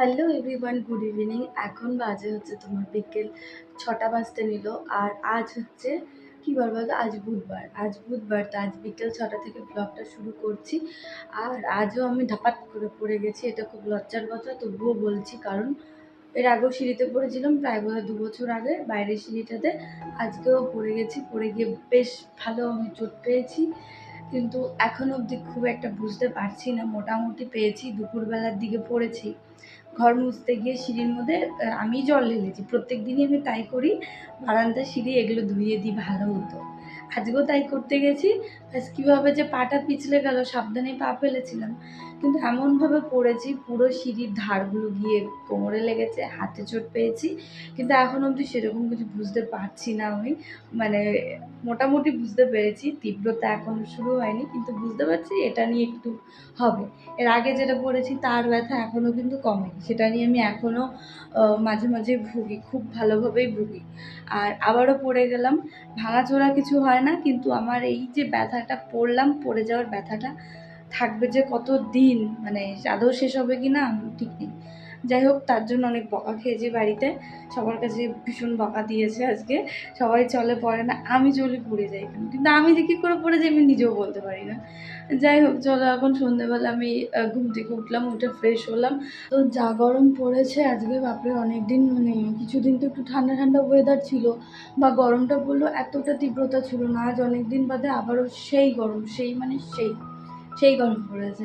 Hello everyone good evening এখন বাজে হচ্ছে তোমার বিকেল ছটা বাজতে নিল। আর আজ হচ্ছে, কী বার বলতো আজ বুধবার। আজ বুধবার, তো আজ বিকেল ছটা থেকে ব্লগটা শুরু করছি। আর আজও আমি ধাপাত করে পড়ে গেছি, এটা খুব লজ্জার কথা, তবুও বলছি, কারণ এর আগেও সিঁড়িতে পড়েছিলাম, প্রায় বোধহয় দু বছর আগে, বাইরের সিঁড়িটাতে। আজকেও পড়ে গেছি, পড়ে গিয়ে বেশ ভালো আমি চোট পেয়েছি। কিন্তু এখন অবধি খুব একটা বুঝতে পারছি না। মোটামুটি পেয়েছি, দুপুরবেলার দিকে পড়েছি। ঘর মুছতে গিয়ে সিঁড়ির মধ্যে আমি জল ঢেলেছি। প্রত্যেক দিনই আমি তাই করি বারান্দা সিঁড়ি এগুলো ধুয়ে দিই, ভালো হতো। আজকেও তাই করতে গেছি। ব্যাস কীভাবে যে পাটা পিছলে গেল সাবধানে পা ফেলেছিলাম। কিন্তু এমনভাবে পড়েছি, পুরো সিঁড়ির ধারগুলো গিয়ে কোমরে লেগেছে, হাতে চোট পেয়েছি। কিন্তু এখন অবধি সেরকম কিছু বুঝতে পারছি না আমি। মানে মোটামুটি বুঝতে পেরেছি, তীব্রতা এখনও শুরু হয়নি, কিন্তু বুঝতে পারছি এটা নিয়ে একটু হবে। এর আগে যেটা পড়েছি তার ব্যথা এখনও কিন্তু কমেনি। সেটা নিয়ে আমি এখনও মাঝে মাঝে ভুগি, খুব ভালোভাবেই ভুগি। আর আবারও পড়ে গেলাম। ভাঙাচোরা কিছু হয় না, কিন্তু আমার এই যে ব্যথাটা পড়লাম, পড়ে যাওয়ার ব্যথাটা থাকবে যে কত দিন মানে আদৌ শেষ হবে কি না ঠিক নেই। যাই হোক, তার জন্য অনেক বকা খেয়েছি বাড়িতে। সবার কাছে ভীষণ বকা দিয়েছে আজকে। সবাই চলে, পড়ে না। আমি চলে পড়ে যাই কিন্তু আমি যে কী করে পড়ে যাই, আমি নিজেও বলতে পারি না। যাই হোক, চলো এখন সন্ধ্যেবেলা আমি ঘুম থেকে উঠলাম, উঠে ফ্রেশ হলাম। তো যা গরম পড়েছে আজকে, বাপরে অনেক দিন মানে কিছুদিন তো একটু ঠান্ডা ঠান্ডা ওয়েদার ছিল। বা গরমটা পড়ল এতটা তীব্রতা ছিল না। আজ অনেক দিন বাদে আবারও সেই গরম, সেই মানে সেই সেই গরম পড়েছে।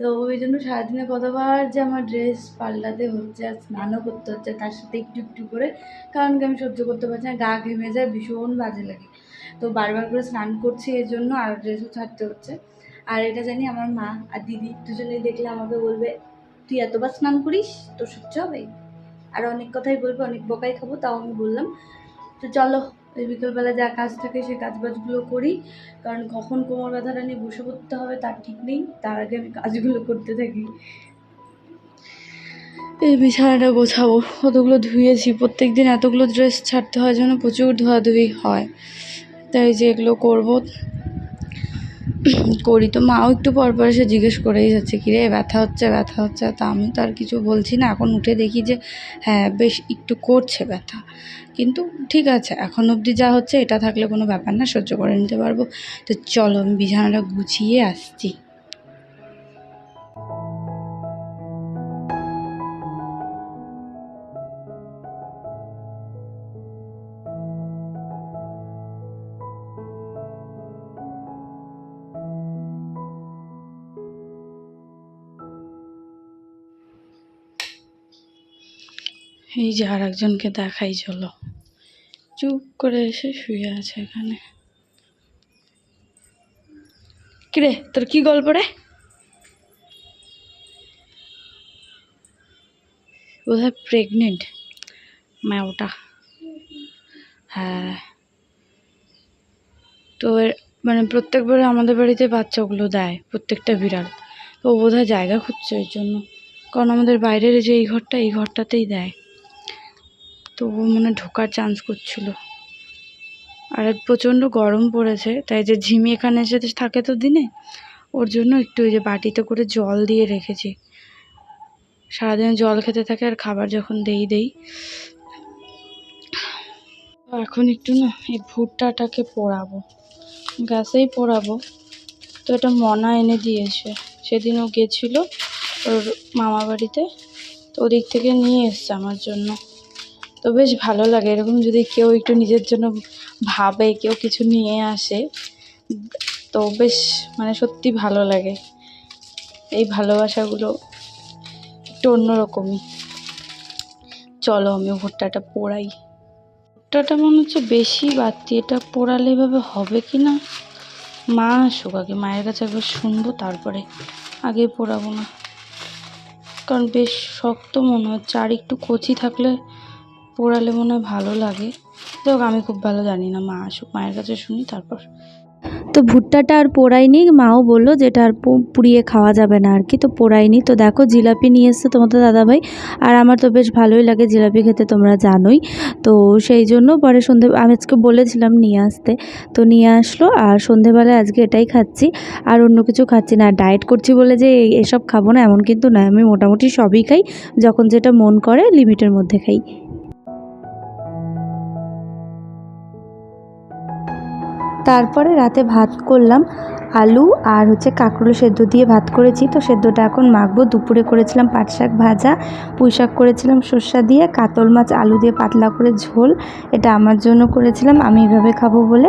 তো ওই জন্য সারাদিনে কতবার যে আমার ড্রেস পাল্টাতে হচ্ছে আর স্নানও করতে হচ্ছে, তার সাথে একটু একটু করে। কারণ কি আমি সহ্য করতে পারছি না, গা ঘেমে যায়, ভীষণ বাজে লাগে। তো বারবার করে স্নান করছি এর জন্য আর ড্রেসও ছাড়তে হচ্ছে। আর এটা জানি আমার মা আর দিদি দুজনেই দেখলে আমাকে বলবে, তুই এতবার স্নান করিস? তোর সহ্য হবে? আর অনেক কথাই বলবে, অনেক বকাই খাব, তাও আমি বললাম। তো চলো এই বিকেলবেলা যা কাজ থাকে সেই কাজ বাজগুলো করি। কারণ কখন কোমর ব্যথাটা নিয়ে বসে পড়তে হবে তার ঠিক নেই, তার আগে আমি কাজগুলো করতে থাকি। এই বিছানাটা গোছাবো। কতগুলো ধুয়েছি প্রত্যেক দিন এতগুলো ড্রেস ছাড়তে হয় যেন প্রচুর ধোয়াধুয়ি হয়। তাই যে এগুলো করব। করি। তো মাও একটু পর পর এসে জিজ্ঞেস করেই যাচ্ছে, কিরে, ব্যথা হচ্ছে ব্যথা হচ্ছে? তা আমি তো আর কিছু বলছি না। এখন উঠে দেখি যে হ্যাঁ বেশ একটু করছে ব্যথা। কিন্তু ঠিক আছে, এখন অবধি যা হচ্ছে, এটা থাকলে কোনো ব্যাপার না, সহ্য করে নিতে পারব। তো চলো, আমি বিছানাটা গুছিয়ে আসছি। এই যে আর একজনকে দেখাই, চলো। চুপ করে এসে শুয়ে আছে এখানে। কিরে, তোর কি গল্প রে? বোধহয় প্রেগনেন্ট ম্যাওটা। হ্যাঁ। তো এর- মানে প্রত্যেকবারে আমাদের বাড়িতে বাচ্চাগুলো দেয়, প্রত্যেকটা বিড়াল। তো বোধহয় জায়গা খুঁজছে ওই জন্য। কারণ আমাদের বাইরের যে এই ঘরটা, এই ঘরটাতেই দেয়। তো ও মনে ঢোকার চান্স করছিল। আর প্রচণ্ড গরম পড়েছে, তাই যে ঝিমি এখানে এসে থাকে তো দিনে, ওর জন্য একটু ওই যে বাটিতে করে জল দিয়ে রেখেছি। সারাদিন জল খেতে থাকে আর খাবার যখন দেই দেই। এখন একটু না এই ভুট্টাটাকে পোড়াবো। গ্যাসেই পোড়াবো। তো এটা মনা এনে দিয়েছে। সেদিন ও গেছিল ওর মামা বাড়িতে, তো ওদিক থেকে নিয়ে এসছে আমার জন্য। তো বেশ ভালো লাগে। এরকম যদি কেউ একটু নিজের জন্য ভাবে, কেউ কিছু নিয়ে আসে, তো বেশ মানে সত্যি ভালো লাগে। এই ভালোবাসাগুলো একটু অন্যরকমই। চলো আমি ভুট্টাটা পোড়াই। ভুট্টাটা মনে হচ্ছে বেশি বাড়তি। এটা পোড়ালে এভাবে হবে কি না? মা আসুক, আগে মায়ের কাছে একবার শুনব, তারপরে আগে পোড়াবো না। কারণ বেশ শক্ত মনে হচ্ছে। আর একটু কচি থাকলে পোড়ালে মনে হয় ভালো লাগে। যাই আমি খুব ভালো জানি না, মা আসুক, মায়ের কাছে শুনি, তারপর। তো ভুট্টাটা আর পোড়াইনি মাও বলল যে এটা আর পুড়িয়ে খাওয়া যাবে না আর কি, তো পোড়াইনি তো দেখো, জিলাপি নিয়ে এসছে তোমাদের দাদাভাই, আর আমার তো বেশ ভালোই লাগে জিলাপি খেতে, তোমরা জানোই। তো সেই জন্য পরে সন্ধে, আমি আজকে বলেছিলাম নিয়ে আসতে, তো নিয়ে আসলো, আর সন্ধেবেলায় আজকে এটাই খাচ্ছি, আর অন্য কিছু খাচ্ছি না, ডায়েট করছি বলে যে এসব খাব না, এমন কিন্তু নয়, আমি মোটামুটি সবই খাই, যখন যেটা মন করে লিমিটের মধ্যে খাই। তারপরে রাতে ভাত করলাম আলু আর হচ্ছে কাঁকরোল সেদ্ধ দিয়ে ভাত করেছি। তো সেদ্ধটা এখন মাখবো। দুপুরে করেছিলাম পাট শাক ভাজা, পুঁই শাক করেছিলাম সর্ষা দিয়ে, কাতল মাছ, আলু দিয়ে পাতলা করে ঝোল। এটা আমার জন্য করেছিলাম, আমি এভাবে খাব বলে।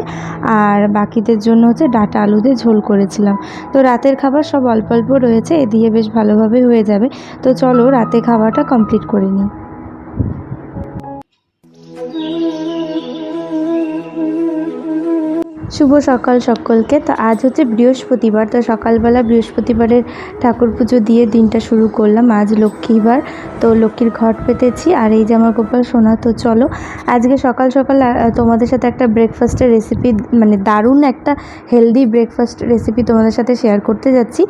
আর বাকিদের জন্য হচ্ছে ডাটা আলু দিয়ে ঝোল করেছিলাম। তো রাতের খাবার সব অল্প অল্প রয়েছে, এ দিয়ে বেশ ভালোভাবে হয়ে যাবে। তো চলো রাতে খাওয়াটা কমপ্লিট করে নিই। শুভ সকাল সকলকে। তো আজ হচ্ছে বৃহস্পতিবার, তো সকালবেলা বৃহস্পতিবারের ঠাকুর পুজো দিয়ে দিনটা শুরু করলাম। আজ লক্ষ্মীবার, তো লক্ষ্মীর ঘট পেতেছি। আর এই যে আমার গোপাল সোনা, তো চলো, আজকে সকাল সকাল তোমাদের সাথে একটা ব্রেকফাস্টের রেসিপি মানে দারুণ একটা হেলদি ব্রেকফাস্ট রেসিপি তোমাদের সাথে শেয়ার করতে যাচ্ছি।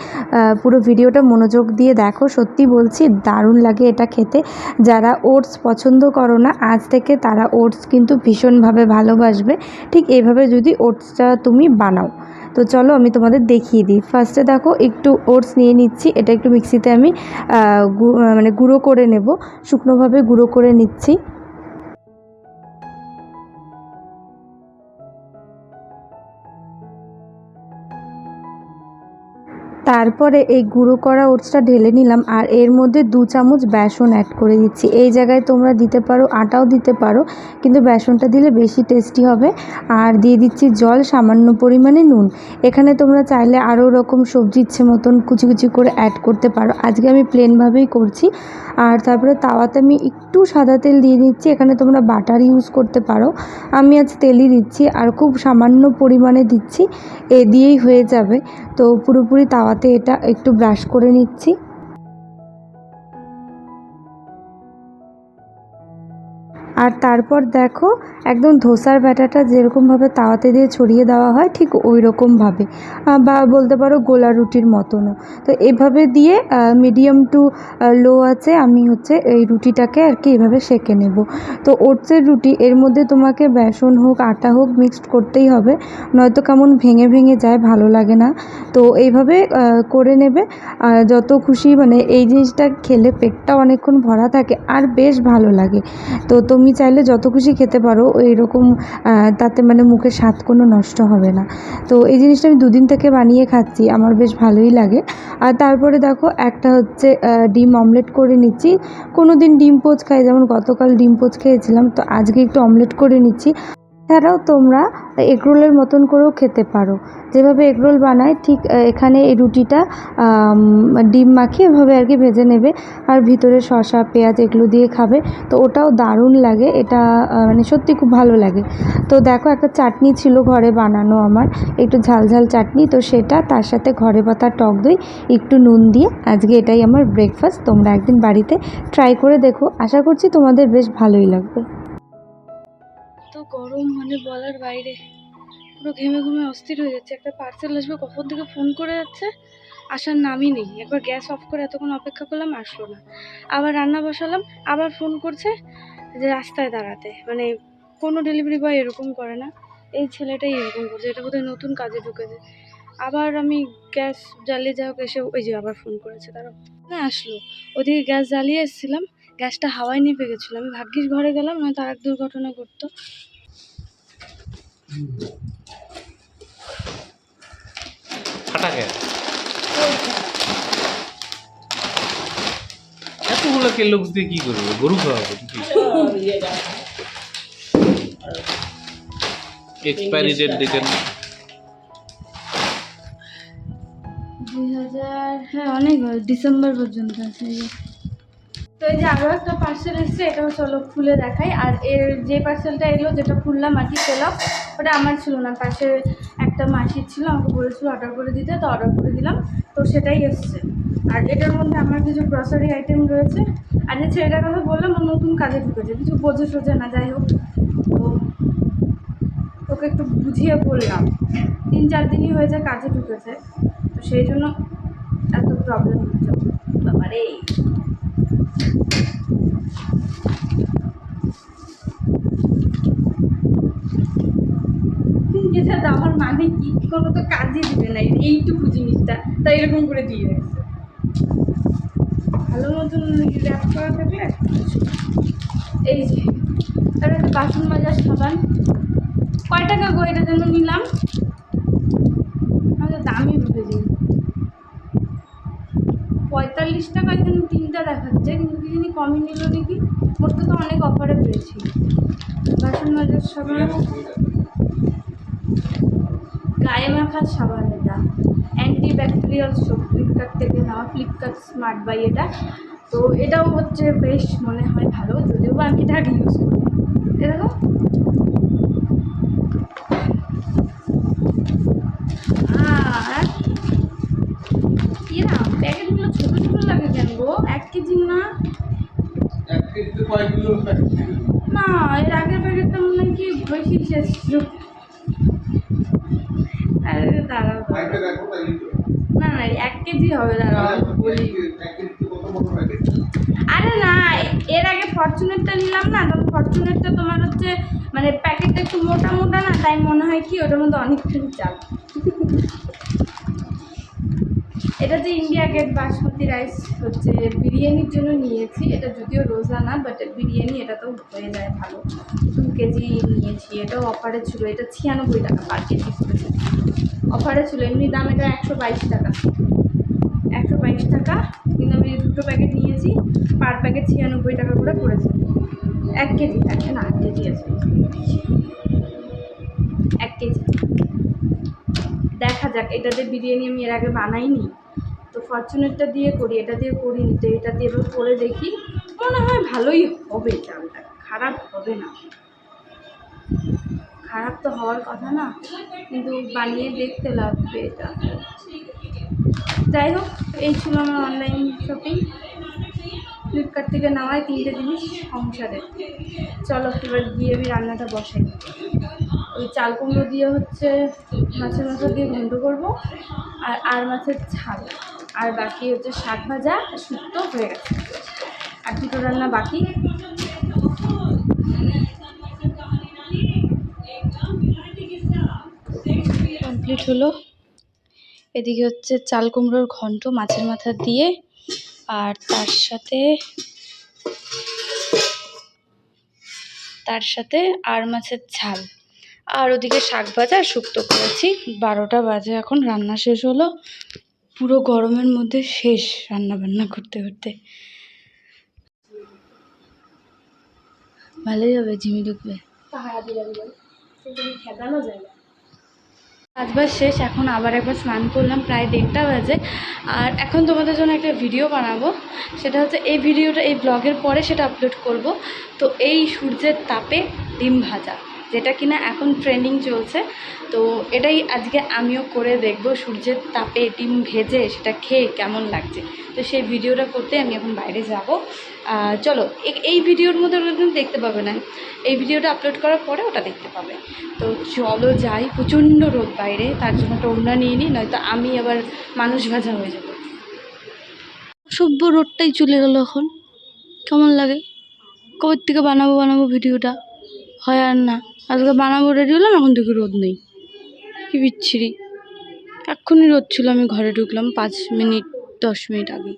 পুরো ভিডিওটা মনোযোগ দিয়ে দেখো, সত্যি বলছি, দারুণ লাগে এটা খেতে। যারা ওটস পছন্দ করো না, আজ থেকে তারা ওটস কিন্তু ভীষণভাবে ভালোবাসবে। ঠিক এভাবে যদি ওটসটা তুমি বানাও। তো চলো আমি তোমাদের দেখিয়ে দিই। ফার্স্টে দেখো, একটু ওটস নিয়ে নিচ্ছি। এটা একটু মিক্সিতে আমি মানে গুঁড়ো করে নেব। শুকনোভাবে গুঁড়ো করে নিচ্ছি। তারপরে এই গুঁড়ো করা ওটসটা ঢেলে নিলাম আর এর মধ্যে দু চামচ বেসন অ্যাড করে দিচ্ছি। এই জায়গায় তোমরা দিতে পারো, আটাও দিতে পারো, কিন্তু বেসনটা দিলে বেশি টেস্টি হবে। আর দিয়ে দিচ্ছি জল, সামান্য পরিমাণে নুন। এখানে তোমরা চাইলে আরও রকম সবজি ইচ্ছে মতন কুচি কুচি করে অ্যাড করতে পারো। আজকে আমি প্লেনভাবেই করছি। আর তারপরে তাওয়াতে আমি একটু সাদা তেল দিয়ে দিচ্ছি। এখানে তোমরা বাটার ইউজ করতে পারো। আমি আজ তেলই দিচ্ছি আর খুব সামান্য পরিমাণে দিচ্ছি। এ দিয়েই হয়ে যাবে। তো পুরোপুরি তাওয়াতে এটা একটু ব্রাশ করে নিচ্ছি। আর তারপর দেখো, একদম ধোসার ব্যাটাটা যেরকমভাবে তাওয়াতে দিয়ে ছড়িয়ে দেওয়া হয়, ঠিক ওই রকমভাবে বা বলতে পারো গোলা রুটির মতনও। তো এভাবে দিয়ে মিডিয়াম টু লো আছে, আমি হচ্ছে এই রুটিটাকে আর কি এভাবে সেঁকে নেব। তো ওটসের রুটি, এর মধ্যে তোমাকে বেসন হোক, আটা হোক মিক্সড করতেই হবে, নয়তো কেমন ভেঙে ভেঙে যায়, ভালো লাগে না। তো এইভাবে করে নেবে যত খুশি মানে এই জিনিসটা খেলে পেটটা অনেকক্ষণ ভরা থাকে, আর বেশ ভালো লাগে। তো তুমি চাইলে যত খুশি খেতে পারো এইরকম তাতে মানে মুখের স্বাদ কোনো নষ্ট হবে না। তো এই জিনিসটা আমি দুদিন থেকে বানিয়ে খাচ্ছি, আমার বেশ ভালোই লাগে। আর তারপরে দেখো, একটা হচ্ছে ডিম অমলেট করে নিচ্ছি। কোনো দিন ডিম পোচ খাই, যেমন গতকাল ডিম পোচ খেয়েছিলাম, তো আজকে একটু অমলেট করে নিচ্ছি। এছাড়াও তোমরা এগরোলের মতন করেও খেতে পারো। যেভাবে এগরোল বানায়, ঠিক এখানে এই রুটিটা ডিম মাখিয়ে এভাবে আর কি ভেজে নেবে। আর ভিতরে শসা, পেঁয়াজ এগুলো দিয়ে খাবে। তো ওটাও দারুণ লাগে। এটা মানে সত্যি খুব ভালো লাগে। তো দেখো একটা চাটনি ছিল ঘরে বানানো আমার। একটু ঝাল ঝাল চাটনি। তো সেটা তার সাথে ঘরে পাতা টক দই, একটু নুন দিয়ে। আজকে এটাই আমার ব্রেকফাস্ট তোমরা একদিন বাড়িতে ট্রাই করে দেখো। আশা করছি তোমাদের বেশ ভালোই লাগবে। গরম মানে বলার বাইরে। পুরো ঘেমে ঘুমে অস্থির হয়ে যাচ্ছে। একটা পার্সেল আসবে, কখন থেকে ফোন করে যাচ্ছে? আসার নামই নেই। একবার গ্যাস অফ করে এতক্ষণ অপেক্ষা করলাম, আসলো না। আবার রান্না বসালাম, আবার ফোন করছে যে রাস্তায় দাঁড়াতে। মানে কোনো ডেলিভারি বয় এরকম করে না। এই ছেলেটাই এরকম করছে। এটা বোধহয় নতুন কাজে ঢুকেছে। আবার আমি গ্যাস জ্বালিয়ে যাই হোক, এসে ওই যে আবার ফোন করেছে। তারা না, আসলো। ওদিকে গ্যাস জ্বালিয়ে এসেছিলাম। গ্যাসটা হাওয়ায় নিভে গেছিল। আমি ভাগ্যিস ঘরে গেলাম, নয়তো আর এক দুর্ঘটনা ঘটতো। ফাটাকে এতগুলো কেলক্স দিয়ে কি করবে গরু খাওয়াবে কি এক্সপায়ারি ডেট দেখেন দুই হাজার হ্যাঁ অনেক হয়, ডিসেম্বর পর্যন্ত আছে। এই যে। তো এই যে আরও একটা পার্সেল এসছে, এটাও চলো খুলে দেখাই। আর এর যে পার্সেলটা এলো, যেটা খুললাম আর কি পেলাম ওটা আমার ছিল না। পাশে একটা মাসির ছিল, আমাকে বলেছিল অর্ডার করে দিতে, তো অর্ডার করে দিলাম। তো সেটাই এসছে। আর এটার মধ্যে আমার কিছু গ্রসারি আইটেম রয়েছে। আর যে ছেলেটার কথা বললাম, ও নতুন কাজে ঢুকেছে। কিছু বোঝে সোঝে না, যাই হোক। তো তোকে একটু বুঝিয়ে বললাম। তিন চার দিনই হয়েছে কাজে ঢুকেছে। তো সেই জন্য এত প্রবলেম হচ্ছে। বাবারে! এটা মানে কি? কোনো তো কাজই দিবে না এইটুকু জিনিসটা। তাই এরকম করে দিয়ে রাখছে ভালো মতন র্যাপ করা থাকলে এই যে একটা বাসন মাজার সাবান। কয় টাকা গো এটা যেন নিলাম আমি তো দামই ভেবেছি পঁয়তাল্লিশ টাকা এখানে তিনটা দেখাচ্ছে, কিন্তু কি জানি কমই নিল নাকি ওর তো অনেক অফারে পেয়েছি। বাসন মাজার সাবান গায়ে মাখার সাবান এটা। অ্যান্টি ব্যাকটেরিয়াল সোপ ফ্লিপকার্ট থেকে নেওয়া ফ্লিপকার্ট স্মার্ট বাই এটা। তো এটাও হচ্ছে বেশ মনে হয় ভালো, যদিও আমি এটা ইউজ করি। এ দেখো আর এরা প্যাকেটগুলো ছোটো ছোটো লাগে কেন গো এক কেজি না না এর আগের প্যাকেটটা মনে হয় কি বেশি শেষ আরে দাঁড়াও না না এক কেজি হবে দাঁড়াও বলি। আরে না এর আগে ফরচুনেরটা নিলাম না তখন ফরচুনেরটা তোমার হচ্ছে মানে প্যাকেটটা একটু মোটা মোটা না তাই মনে হয় কি ওটার মধ্যে অনেকখানি চাল। এটা যে ইন্ডিয়া গেট বাসমতি রাইস হচ্ছে, বিরিয়ানির জন্য নিয়েছি। এটা যদিও রোজা না বাট বিরিয়ানি এটা তো হয়ে যায় ভালো। দু কেজি নিয়েছি, এটাও অফারে ছিল। এটা ছিয়ানব্বই টাকা পার কেজি পড়েছে। অফারে ছিল, এমনি দাম এটা একশো বাইশ টাকা। একশো বাইশ টাকা, কিন্তু আমি দুটো প্যাকেট নিয়েছি পার প্যাকেট ছিয়ানব্বই টাকা করে পড়েছে। এক কেজি থাকে না, এক কেজি আছে। এক কেজি। দেখা যাক এটাতে বিরিয়ানি আমি এর আগে বানাইনি তো ফরচুনেরটা দিয়ে করি, এটা দিয়ে করিনি, তো এটা দিয়ে এবার করে দেখি। মনে হয় ভালোই হবে চালটা, খারাপ হবে না। খারাপ তো হওয়ার কথা না, কিন্তু বানিয়ে দেখতে লাগবে এটা। যাই হোক, এই ছিল আমার অনলাইন শপিং ফ্লিপকার্ট থেকে নেওয়ায় তিনটে জিনিস সংসারে। চলো, এবার গিয়ে আমি রান্নাটা বসাই। ওই চাল কুমড়ো দিয়ে হচ্ছে মাছের মাথা দিয়ে ঘন্ট করব, আর আর মাছের ঝাল। আর বাকি হচ্ছে শাক ভাজা, শুক্তো হয়ে গেছে। আর দুটো রান্না বাকি। কমপ্লিট হলো। এদিকে হচ্ছে চাল কুমড়োর ঘন্ট মাছের মাথা দিয়ে, আর তার সাথে তার সাথে আর মাছের ঝাল। আর ওদিকে শাক ভাজা শুক্তো করেছি। বারোটা বাজে এখন, রান্না শেষ হলো। পুরো গরমের মধ্যে শেষ রান্না বান্না করতে করতে। ভালোই হবে, ঝিমি ঢুকবে। কাজবাজ শেষ, এখন আবার একবার স্নান করলাম, প্রায় দেড়টা বাজে। আর এখন তোমাদের জন্য একটা ভিডিও বানাবো। সেটা হচ্ছে এই ভিডিওটা এই ব্লগের পরে সেটা আপলোড করব। তো এই সূর্যের তাপে ডিম ভাজা। যেটা কিনা এখন ট্রেন্ডিং চলছে। তো এটাই আজকে আমিও করে দেখব, সূর্যের তাপে ডিম ভেজে সেটা খেয়ে কেমন লাগছে। তো সেই ভিডিওটা করতে আমি এখন বাইরে যাব। চলো এই ভিডিওর মধ্যে ওটা তুমি দেখতে পাবে না। এই ভিডিওটা আপলোড করার পরে ওটা দেখতে পাবে। তো চলো যাই, প্রচণ্ড রোদ বাইরে, তার জন্য একটা ওড়না নিয়ে নিই নয়তো আমি আবার মানুষ ভাজা হয়ে যাব। সভ্য রোদটাই চলে গেল এখন। কেমন লাগে? কবে থেকে বানাবো বানাবো ভিডিওটা? হয় আর না। আজকে বানাবো রেডি হলাম, এখন থেকে রোদ নেই। কি বিচ্ছিরি। এক্ষুনি রোদ ছিল, আমি ঘরে ঢুকলাম পাঁচ মিনিট, দশ মিনিট আগে।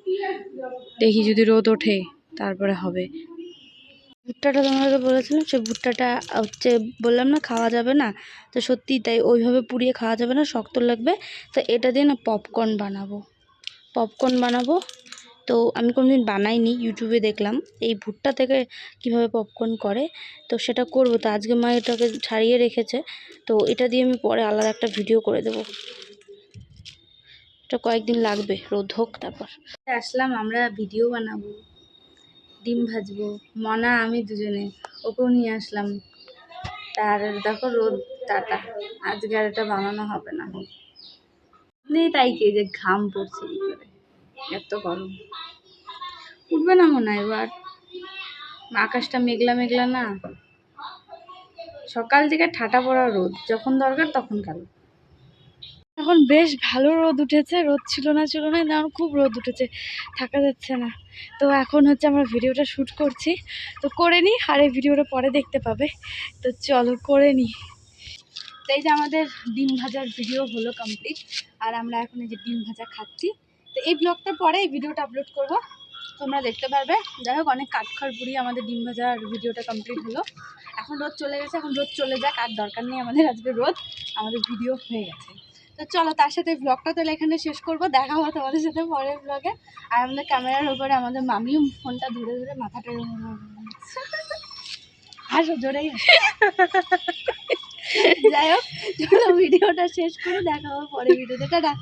দেখি যদি রোদ ওঠে, তারপরে হবে। ভুট্টাটা তোমাকে বলেছিলাম সে ভুট্টাটা হচ্ছে বললাম না, খাওয়া যাবে না। তো সত্যি তাই ওইভাবে পুড়িয়ে খাওয়া যাবে না, শক্ত লাগবে। তো এটা দিয়ে না পপকর্ন বানাবো। পপকর্ন বানাবো। তো আমি কোনোদিন বানাইনি, ইউটিউবে দেখলাম। এই ভুট্টা থেকে কীভাবে পপকর্ন করে, তো সেটা করব। তো আজকে মা এটাকে ছাড়িয়ে রেখেছে, তো এটা দিয়ে আমি পরে আলাদা একটা ভিডিও করে দেবো। এটা কয়েকদিন লাগবে, রোদ হোক তারপর। আসলাম, আমরা ভিডিও বানাবো, ডিম ভাজবো, মনা, আমি দুজনে, ওকেও নিয়ে আসলাম। তার দেখো রোদ, টাটা। আজকে আর এটা বানানো হবে না। নেই তাই কি যে ঘাম পড়ছে করে? এত গরম। উঠবে না মনে হয় এবার। আকাশটা মেঘলা মেঘলা না। সকাল থেকে ঠাটা পড়া রোদ। যখন দরকার তখন কালো। এখন বেশ ভালো রোদ উঠেছে। রোদ ছিল না ছিল না এখন খুব রোদ উঠেছে। থাকা যাচ্ছে না। তো এখন হচ্ছে আমরা ভিডিওটা শ্যুট করছি। তো করে নিই আর এই ভিডিওটা পরে দেখতে পাবে। তো চলো করে নিই তো এই যে আমাদের ডিম ভাজার ভিডিও হলো কমপ্লিট আর আমরা এখন এই যে ডিম ভাজা খাচ্ছি। তো এই ব্লগটার পরে এই ভিডিওটা আপলোড করব। তোমরা দেখতে পারবে। যাই হোক, অনেক কাঠখড় পুড়িয়ে আমাদের ডিম ভাজার ভিডিওটা কমপ্লিট হলো। এখন রোদ চলে গেছে, এখন রোদ চলে যাক, আর দরকার নেই আমাদের আজকে রোদ, আমাদের ভিডিও হয়ে গেছে। তো চলো, তার সাথে ব্লগটা তাহলে এখানে শেষ করব। দেখা হবে তোমাদের সাথে পরের ব্লগে আর আমাদের ক্যামেরার উপরে আমাদের মামিও ফোনটা ধরে ধরে মাথাটা হাসো জোরেই। যাই হোক ভিডিওটা শেষ করে দেখা হবে পরের ভিডিওতে টাটা।